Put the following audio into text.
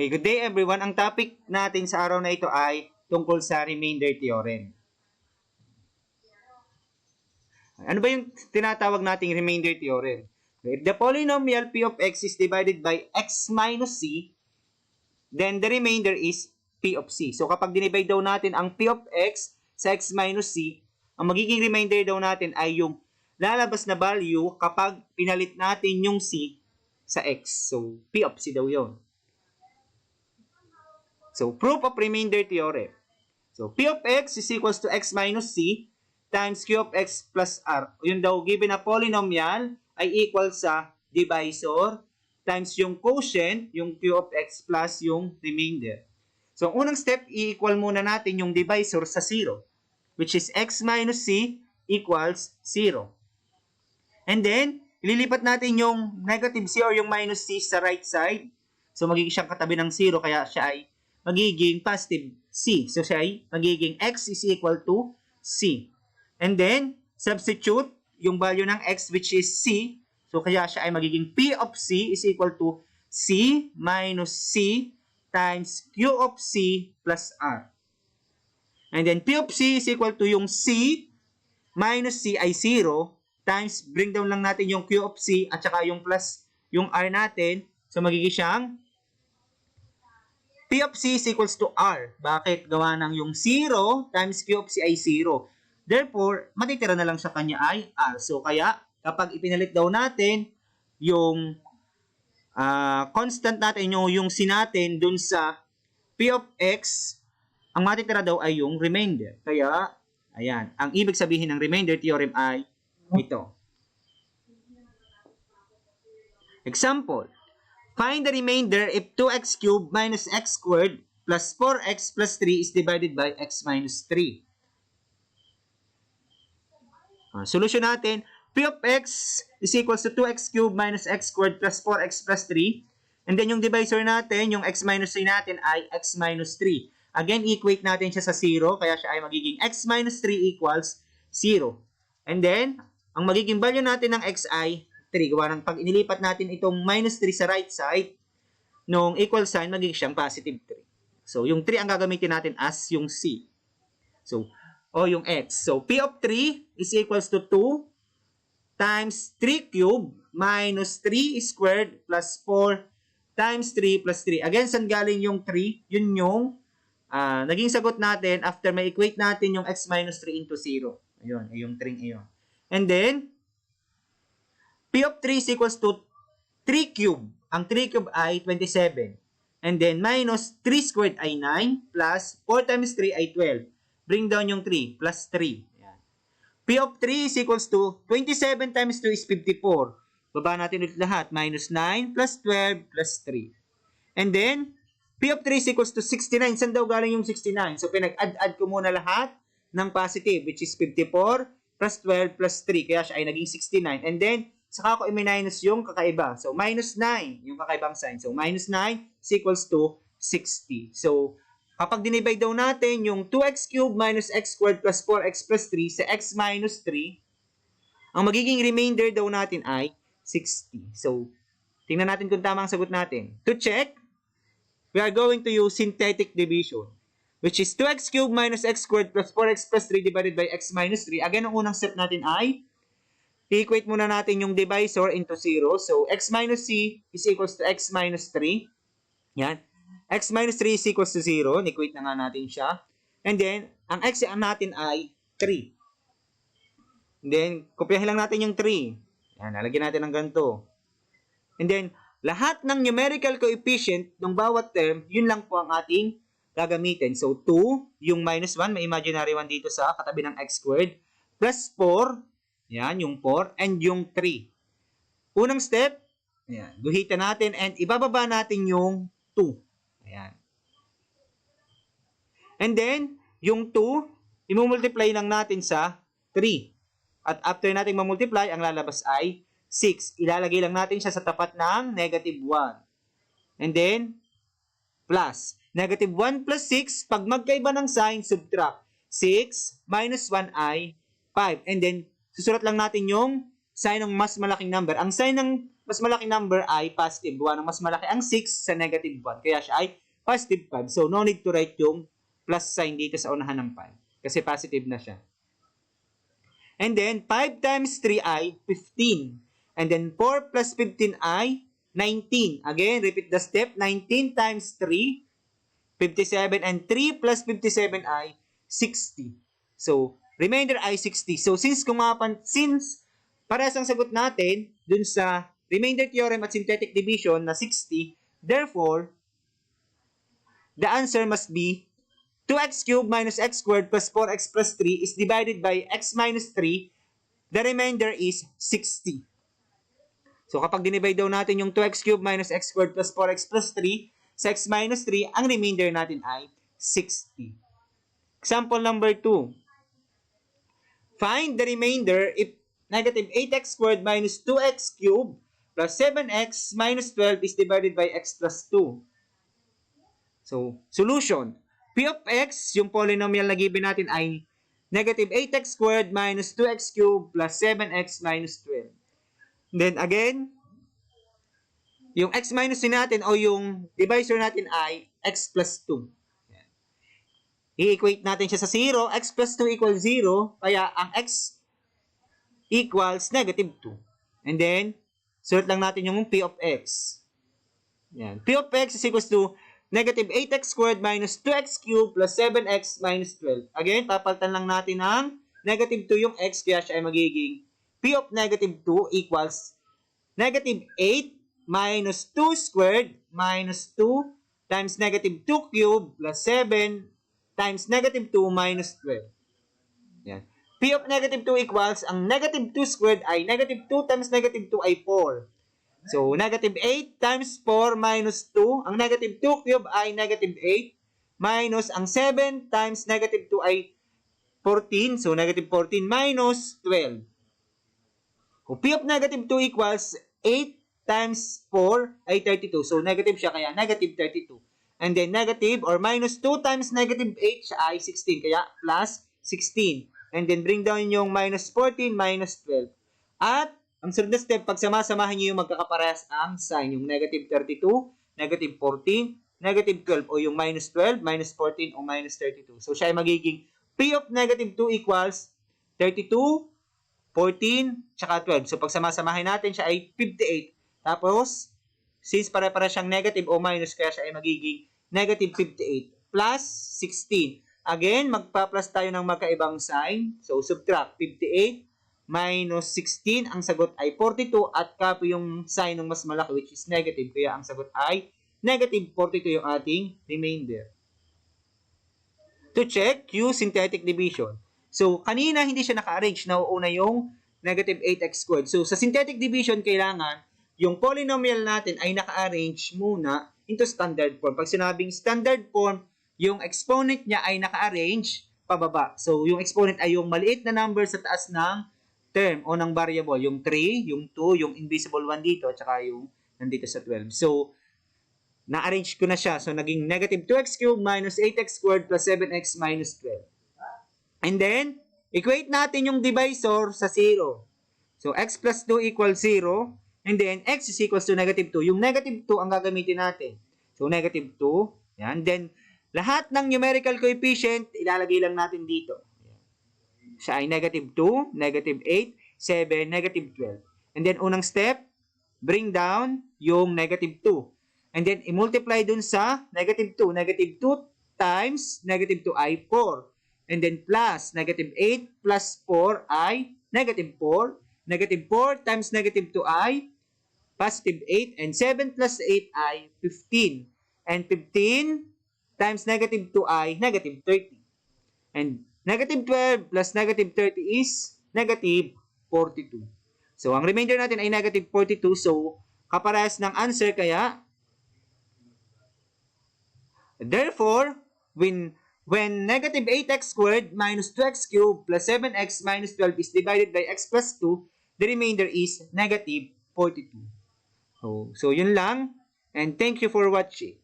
Okay, good day everyone. Ang topic natin sa araw na ito ay tungkol sa remainder theorem. Ano ba yung tinatawag nating remainder theorem? If the polynomial p of x is divided by x minus c, then the remainder is p of c. So kapag dinivide daw natin ang p of x sa x minus c, ang magiging remainder daw natin ay yung lalabas na value kapag pinalit natin yung c sa x. So p of c daw yon. So proof of remainder theorem. So p of x is equals to x minus c times q of x plus r. Yun daw, given na polynomial ay equal sa divisor times yung quotient, yung q of x plus yung remainder. So, ang unang step, i-equal muna natin yung divisor sa 0, which is x minus c equals 0. And then, ililipat natin yung negative c or yung minus c sa right side. So, magiging siyang katabi ng 0, kaya siya ay magiging positive c. So, siya ay magiging x is equal to c. And then, substitute yung value ng x which is c. So, kaya siya ay magiging p of c is equal to c minus c times q of c plus r. And then, p of c is equal to yung c minus c ay 0 times bring down lang natin yung q of c at saka yung plus yung r natin. So, magiging siyang p of c is equals to r. Bakit? Gawa ng yung 0 times q of c ay 0. Therefore, matitira na lang sa kanya ay r. So, kaya kapag ipinalit daw natin yung ah, constant natin, yung, yung c natin dun sa p of x, ang matitira daw ay yung remainder. Kaya, ayan, ang ibig sabihin ng remainder theorem ay ito. Example, find the remainder if 2x cubed minus x squared plus 4x plus 3 is divided by x minus 3. Ah, solusyon natin, p of x is equals to 2x cubed minus x squared plus 4x plus 3. And then yung divisor natin, yung x minus 3 natin ay x minus 3. Again, equate natin siya sa 0, kaya siya ay magiging x minus 3 equals 0. And then, ang magiging value natin ng x ay 3. Gawa ng pag inilipat natin itong minus 3 sa right side, nung equal sign, magiging siyang positive 3. So, yung 3 ang gagamitin natin as yung c. So, o yung x. So, p of 3 is equals to 2 times 3 cube minus 3 squared plus 4 times 3 plus 3. Again, saan galing yung 3? Yun yung ah, naging sagot natin after may equate natin yung x minus 3 into 0. Ayun, yung 3 iyon. And then, p of 3 is equals to 3 cube. Ang 3 cube ay 27. And then, minus 3 squared ay 9 plus 4 times 3 ay 12. Bring down yung 3 plus 3. Ayan. P of 3 is equals to 27 times 2 is 54. Baba natin ulit lahat. Minus 9 plus 12 plus 3. And then, P of 3 is equals to 69. Saan daw galing yung 69? So, pinag-add-add ko muna lahat ng positive, which is 54 plus 12 plus 3. Kaya siya ay naging 69. And then, saka ko i-minus yung kakaiba. So, minus 9 yung kakaibang sign. So, minus 9 is equals to 60. So, kapag dinivide daw natin yung 2x cubed minus x squared plus 4x plus 3 sa x minus 3, ang magiging remainder daw natin ay 60. So, tingnan natin kung tama ang sagot natin. To check, we are going to use synthetic division, which is 2x cubed minus x squared plus 4x plus 3 divided by x minus 3. Again, ang unang step natin ay i-equate muna natin yung divisor into 0. So, x minus c is equals to x minus 3. Yan. x minus 3 is equals to 0. Ni-equate na nga natin siya. And then, ang x natin ay 3. And then, kopyahin lang natin yung 3. Yan, nalagyan natin ng ganito. And then, lahat ng numerical coefficient ng bawat term, yun lang po ang ating gagamitin. So, 2, yung minus 1, may imaginary 1 dito sa katabi ng x squared, plus 4, yan, yung 4, and yung 3. Unang step, yan, guhitan natin, and ibababa natin yung 2. Ayan. And then, yung 2, imumultiply lang natin sa 3. At after natin mamultiply, ang lalabas ay 6. Ilalagay lang natin siya sa tapat ng negative 1. And then, plus. Negative 1 plus 6, pag magkaiba ng sign, subtract. 6 minus 1 ay 5. And then, susulat lang natin yung sign ng mas malaking number. Ang sign ng mas malaki number ay positive 1. Ang mas malaki ang 6 sa negative 1. Kaya siya ay positive 5. So, no need to write yung plus sign dito sa unahan ng 5. Kasi positive na siya. And then, 5 times 3 ay 15. And then, 4 plus 15 ay 19. Again, repeat the step. 19 times 3, 57. And 3 plus 57 ay 60. So, remainder ay 60. So, since kumapan, since parehas ang sagot natin dun sa remainder theorem at synthetic division na 60, therefore, the answer must be 2x cubed minus x squared plus 4x plus 3 is divided by x minus 3. The remainder is 60. So kapag dinivide daw natin yung 2x cubed minus x squared plus 4x plus 3 sa x minus 3, ang remainder natin ay 60. Example number 2. Find the remainder if negative 8x squared minus 2x cubed plus 7x minus 12 is divided by x plus 2. So, solution. P of x, yung polynomial na given natin ay negative 8x squared minus 2x cubed plus 7x minus 12. Then again, yung x minus 2 natin o yung divisor natin ay x plus 2. I-equate natin siya sa 0. x plus 2 equals 0. Kaya ang x equals negative 2. And then, sulat lang natin yung p of x. Yan. p of x is equals to negative 8x squared minus 2x cubed plus 7x minus 12. Again, papalitan lang natin ng negative 2 yung x, kaya siya ay magiging p of negative 2 equals negative 8 minus 2 squared minus 2 times negative 2 cubed plus 7 times negative 2 minus 12. Yan. p of negative 2 equals, ang negative 2 squared ay negative 2 times negative 2 ay 4. So, negative 8 times 4 minus 2. Ang negative 2 cube ay negative 8. Minus ang 7 times negative 2 ay 14. So, negative 14 minus 12. Kung P of negative 2 equals 8 times 4 ay 32. So, negative siya kaya negative 32. And then negative or minus 2 times negative 8 siya ay 16. Kaya plus 16. And then bring down yung minus 14 minus 12. At ang sunod na step, pag samasamahan nyo yung magkakaparehas ang sign, yung negative 32, negative 14, negative 12, o yung minus 12, minus 14, o minus 32. So, siya ay magiging P of negative 2 equals 32, 14, tsaka 12. So, pag samasamahin natin, siya ay 58. Tapos, since pare-para siyang negative o minus, kaya siya ay magiging negative 58 plus 16. Again, magpa-plus tayo ng magkaibang sign. So, subtract 58 minus 16, ang sagot ay 42 at copy yung sign ng mas malaki which is negative. Kaya ang sagot ay negative 42 yung ating remainder. To check, use synthetic division. So, kanina hindi siya naka-arrange. Nauuna yung negative 8x squared. So, sa synthetic division, kailangan yung polynomial natin ay naka-arrange muna into standard form. Pag sinabing standard form, yung exponent niya ay naka-arrange pababa. So, yung exponent ay yung maliit na number sa taas ng term o ng variable, yung 3, yung 2, yung invisible 1 dito, at saka yung nandito sa 12. So, na-arrange ko na siya. So, naging negative 2x cubed minus 8x squared plus 7x minus 12. And then, equate natin yung divisor sa 0. So, x plus 2 equals 0. And then, x is equals to negative 2. Yung negative 2 ang gagamitin natin. So, negative 2. Yan. Then, lahat ng numerical coefficient, ilalagay lang natin dito siya ay negative 2, negative 8, 7, negative 12. And then, unang step, bring down yung negative 2. And then, i-multiply dun sa negative 2. Negative 2 times negative 2 ay 4. And then, plus negative 8 plus 4 ay negative 4. Negative 4 times negative 2 ay positive 8. And 7 plus 8 ay 15. And 15 times negative 2 ay negative 30. And Negative 12 plus negative 30 is negative 42. So, ang remainder natin ay negative 42. So, kaparehas ng answer kaya, therefore, when when negative 8x squared minus 2x cubed plus 7x minus 12 is divided by x plus 2, the remainder is negative 42. So, so yun lang. And thank you for watching.